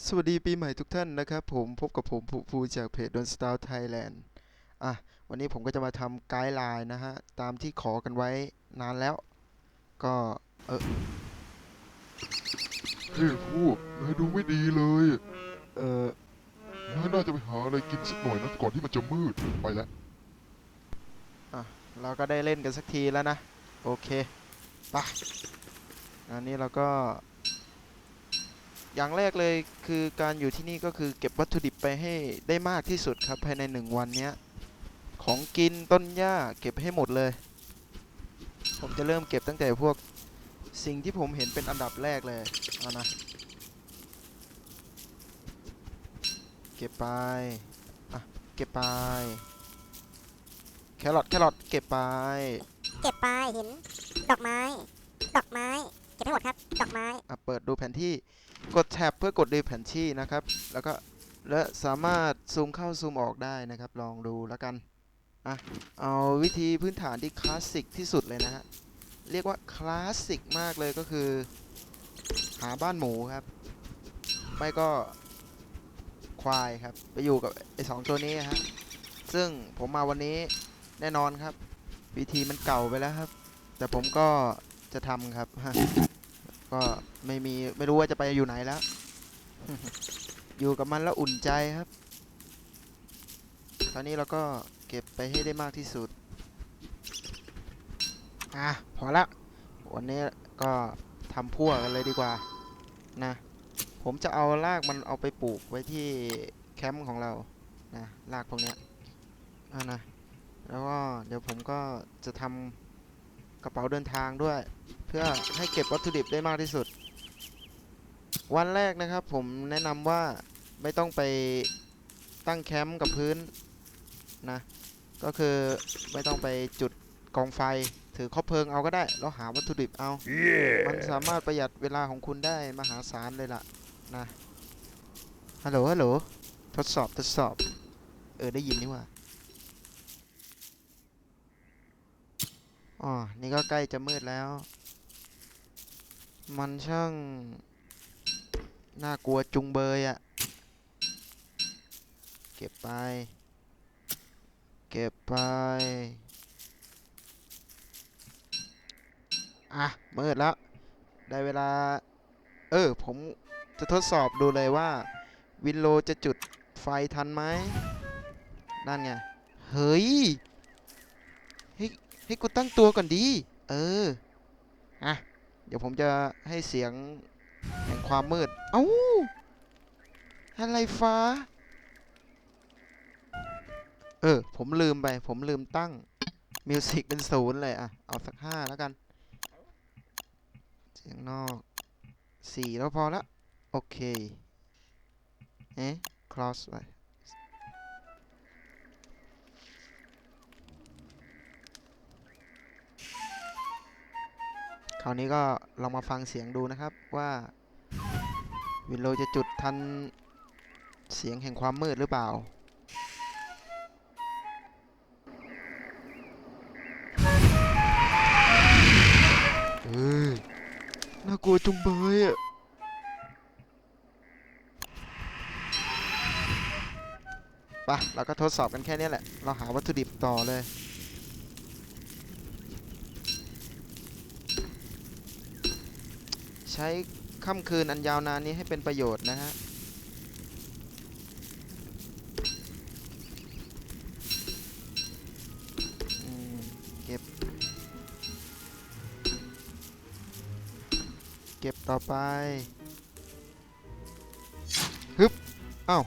สวัสดีปีใหม่ทุกท่านนะครับผมพบกับผมภูภูจากเพจดนสตาร์ไทยแลนด์อะวันนี้ผมก็จะมาทำไกด์ไลน์นะฮะ ตามที่ขอกันไว้นานแล้ว ก็เออเฮ้ยพวกนายดูไม่ดีเลย เออนายน่าจะไปหาอะไรกินสักหน่อยนะก่อนที่มันจะมืดไปแล้วเราก็ได้เล่นกันสักทีแล้วนะ โอเคไปะอันนี้เราก็ อย่างแรกเลยคือการอยู่ที่นี่ก็คือเก็บวัตถุดิบไปให้ได้มากที่สุดครับภายในหนึ่งวันเนี้ยของกินต้นหญ้าเก็บให้หมดเลย ผมจะเริ่มเก็บตั้งแต่พวกสิ่งที่ผมเห็นเป็นอันดับแรกเลยเอานะเก็บไปอะเก็บไปแครอทแครอทเก็บไป เก็บไปเห็นดอกไม้ ดอกไม้ เก็บให้หมดครับ ดอกไม้ อะเปิดดูแผนที่ กดแท็บเพื่อกดดูแผนที่นะครับ แล้วก็และสามารถซูมเข้าซูมออกได้นะครับ ลองดูแล้วกันอะเอาวิธีพื้นฐานที่คลาสสิกที่สุดเลยนะฮะเรียกว่าคลาสสิกมากเลยก็คือ หาบ้านหมูครับ ไม่ก็ควายครับ ไปอยู่กับไอ้สองตัวนี้ฮะซึ่งผมมาวันนี้แน่นอนครับ วิธีมันเก่าไปแล้วครับ แต่ผมก็จะทำครับ ก็ไม่มีไม่รู้ว่าจะไปอยู่ไหนแล้ว อยู่กับมันแล้วอุ่นใจครับคราวนี้เราก็เก็บไปให้ได้มากที่สุด อะ พอละวันนี้ก็ทำพั่วกันเลยดีกว่า นะ ผมจะเอารากมันเอาไปปลูกไว้ที่แคมป์ของเรา นะรากพวกเนี้ยอะนะ แล้วก็เดี๋ยวผมก็จะทำกระเป๋าเดินทางด้วย พื่อให้เก็บวัตถุดิบได้มากที่สุด วันแรกนะครับผมแนะนำว่าไม่ต้องไปตั้งแคมป์กับพื้นนะก็คือไม่ต้องไปจุดกองไฟถือคบเพลิงเอาก็ได้ แล้วหาวัตถุดิบเอามันสามารถประหยัดเวลาของคุณได้มหาศาลเลยล่ะนะฮัลโหลฮัลโหลทดสอบทดสอบ เออได้ยินนี่หว่าอ๋อนี่ก็ใกล้จะมืดแล้ว มันช่าง น่ากลัวจุงเบยอะเก็บไป เก็บไป อะมืดแล้ว ได้เวลา เออ ผมจะทดสอบดูเลยว่า วินโลจะจุดไฟทันไหมนั่นไง เฮ้ย ให้ให้กูตั้งตัวก่อนดี เออ อะ ดี๋ยวผมจะให้เสียงแห่งความมืด เอ้า อะไรฟ้า เออ ผมลืมไป ผมลืมตั้ง มิวสิกเป็นศูนย์เลยอะ เอาสักห้าแล้วกัน เสียงนอกสี่แล้วพอละ โอเค เอ๊ะ cross ไป คราวนี้ก็ลองมาฟังเสียงดูนะครับว่าวินโลจะจุดทันเสียงแห่งความมืดหรือเปล่าเฮ้ยน่ากลัวจุงเบยอะปะเราก็ทดสอบกันแค่นี้แหละ เราหาวัตถุดิบต่อเลย ใช้ค่ำคืนอันยาวนานนี้ให้เป็นประโยชน์นะฮะเก็บ เก็บต่อไปฮึบเอ้า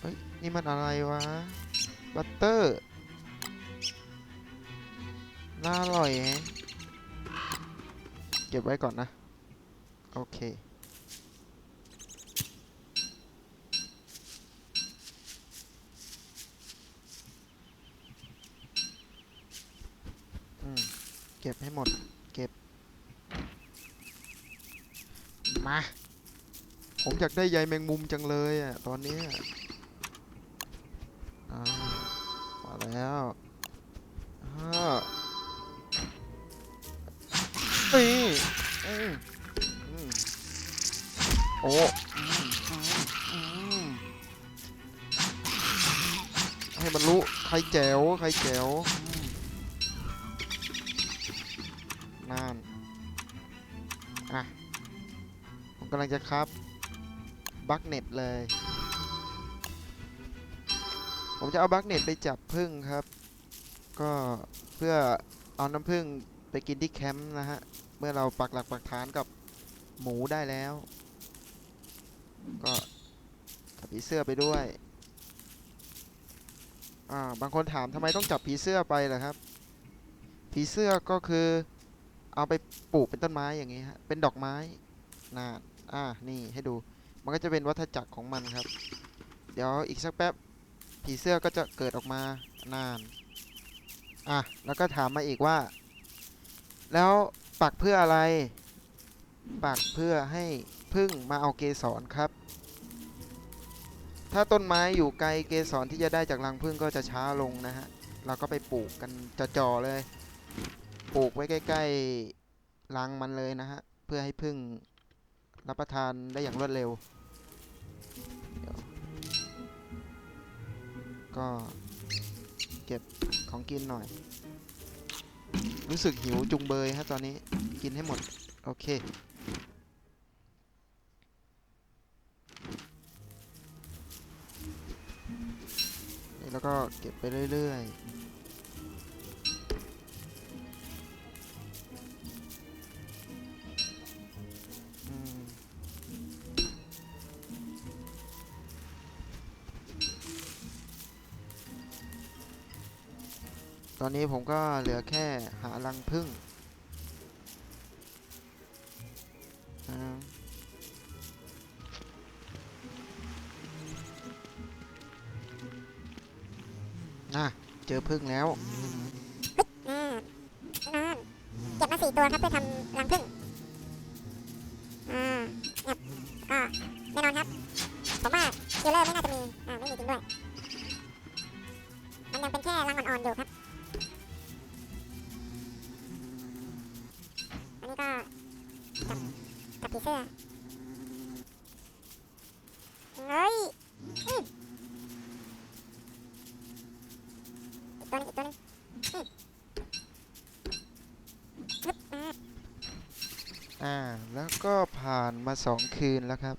เฮ้ย นี่มันอะไรวะ บัตเตอร์ น่าอร่อยแฮะ เก็บไว้ก่อนนะ โอเค อืม เก็บให้หมด เก็บ มา ผมอยากได้ใยแมงมุมจังเลยอะ ตอนนี้อ่ามาแล้ว โอ้ให้มันรู้ใครแจ๋วใครแจ๋วนั่นอะ ผมกำลังจะครับ บักเน็ตเลย ผมจะเอาบักเน็ตไปจับพึ่งครับ ก็เพื่อเอาน้ำพึ่งไปกินที่แคมป์นะฮะ เมื่อเราปักหลักปักฐานกับหมูได้แล้ว ก็จับผีเสื้อไปด้วย อ่า บางคนถามทำไมต้องจับผีเสื้อไปล่ะครับ ผีเสื้อก็คือเอาไปปลูกเป็นต้นไม้อย่างงี้ฮะ เป็นดอกไม้นานอ่า นี่ให้ดู มันก็จะเป็นวัฏจักรของมันครับ เดี๋ยวอีกสักแป๊บ ผีเสื้อก็จะเกิดออกมานาน อะ แล้วก็ถามมาอีกว่า แล้วปักเพื่ออะไร ปักเพื่อให้พึ่งมาเอาเกสรครับ ถ้าต้นไม้อยู่ไกลเกสรที่จะได้จากรังพึ่งก็จะช้าลงนะฮะ เราก็ไปปลูกกันจะจอๆเลย ปลูกไว้ใกล้ๆรังมันเลยนะฮะ เพื่อให้พึ่งรับประทานได้อย่างรวดเร็ว ก็เก็บของกินหน่อย รู้สึกหิวจุงเบยฮะตอนนี้กินให้หมด โอเค แล้วก็เก็บไปเรื่อยๆตอนนี้ผมก็เหลือแค่หารังพึ่ง อพึ่งแล้วอ่านั่นเก็บมาสี่ตัวครับเพื่อทำรังผึ้งอ่าครับก็แน่นอนครับ ผมว่าคิลเลอร์ไม่น่าจะมี อ่าไม่มีจริงด้วย มันยังเป็นแค่รังอ่อนๆอยู่ครับ อันนี้ก็กับกับผีเสื้อเฮ้ยอืมอีกตัวหนึงอีกตัวหนึงอืมฮึบอ่า อ่า แล้วก็ผ่านมาสองคืนแล้วครับ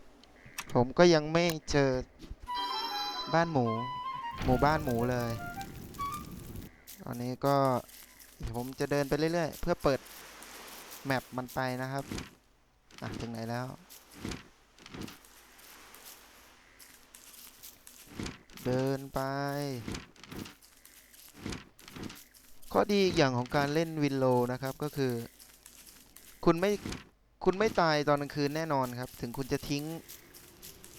ผมก็ยังไม่เจอบ้านหมู หมู่บ้านหมูเลยตอนนี้ก็เดี๋ยวผมจะเดินไปเรื่อยๆ เพื่อเปิดแมปมันไปนะครับ อะ ถึงไหนแล้ว เดินไป ข้อดีอีกอย่างของการเล่นวินโลนะครับก็คือ คุณไม่ คุณไม่ตายตอนกลางคืนแน่นอนครับ ถึงคุณจะทิ้ง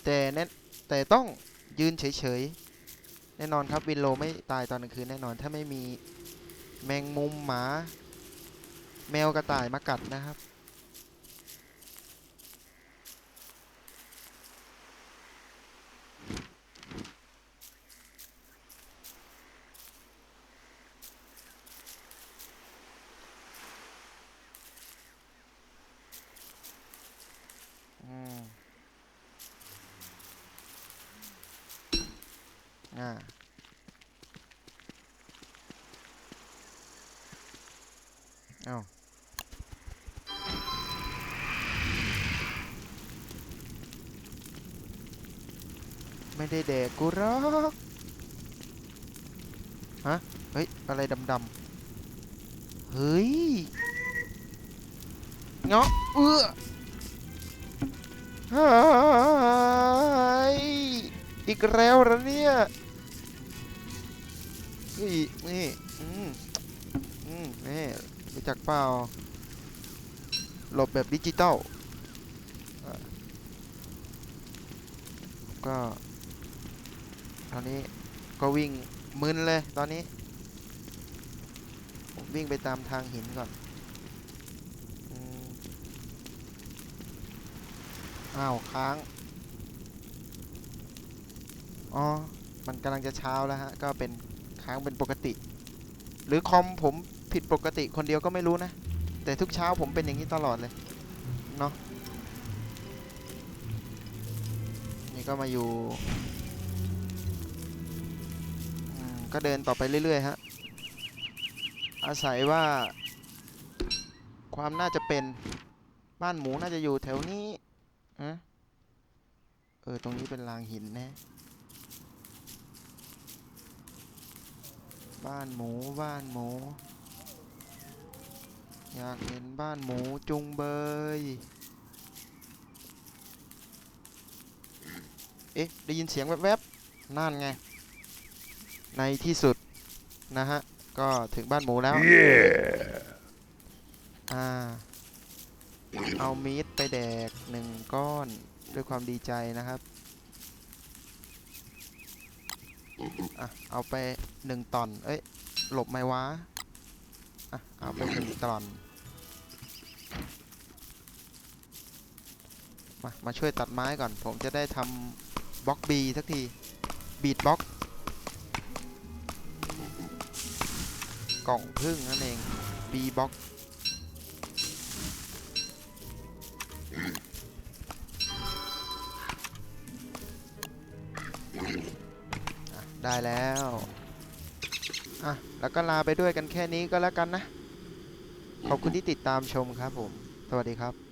แต่แน่แต่ต้องยืนเฉยๆ แน่นอนครับวินโลไม่ตายตอนกลางคืนแน่นอน ถ้าไม่มีแมงมุมหมา แมวกระต่ายมากัดนะครับ อ้าไม่ได้แดกกูหรอกฮะ เฮ้ย อะไรดำๆ เฮ้ย เงาะเอื้อเฮ้ยอีกแล้วเหรอเนี่ยนี่นี่อืมอืมนี่ รู้จักเปล่าหลบแบบดิจิตอลก็ตอนนี้ก็วิ่งมึนเลยตอนนี้ ผมวิ่งไปตามทางหินก่อนอ้าวค้าง อ๋อ มันกำลังจะเช้าแล้วฮะ ก็เป็นค้างเป็นปกติ หรือคอมผม ผิดปกติคนเดียวก็ไม่รู้นะ แต่ทุกเช้าผมเป็นอย่างนี้ตลอดเลย เนาะนี่ก็มาอยู่ก็เดินต่อไปเรื่อยๆฮะ อาศัยว่า ความน่าจะเป็นบ้านหมูน่าจะอยู่แถวนี้อะเออ ตรงนี้เป็นรางหินแนะบ้านหมู บ้านหมู อยากเห็นบ้านหมูจุงเบย เอ๊ะ ได้ยินเสียงแวบๆ นั่นไง ในที่สุด นะฮะ ก็ถึงบ้านหมูแล้ว อ่า เอามีดไปแดกหนึ่งก้อนด้วยความดีใจนะครับอะเอาไปหนึ่งตอน เอ้ย หลบไหมวะ อะเอาไปหนึ่งตอนมามาช่วยตัดไม้ก่อน ผมจะได้ทำบล็อกบีสักที บีดบล็อกกล่องพึ่งนั่นเองบีบล็อกได้แล้ว อะ แล้วก็ลาไปด้วยกันแค่นี้ก็แล้วกันนะ ขอบคุณที่ติดตามชมครับผม สวัสดีครับ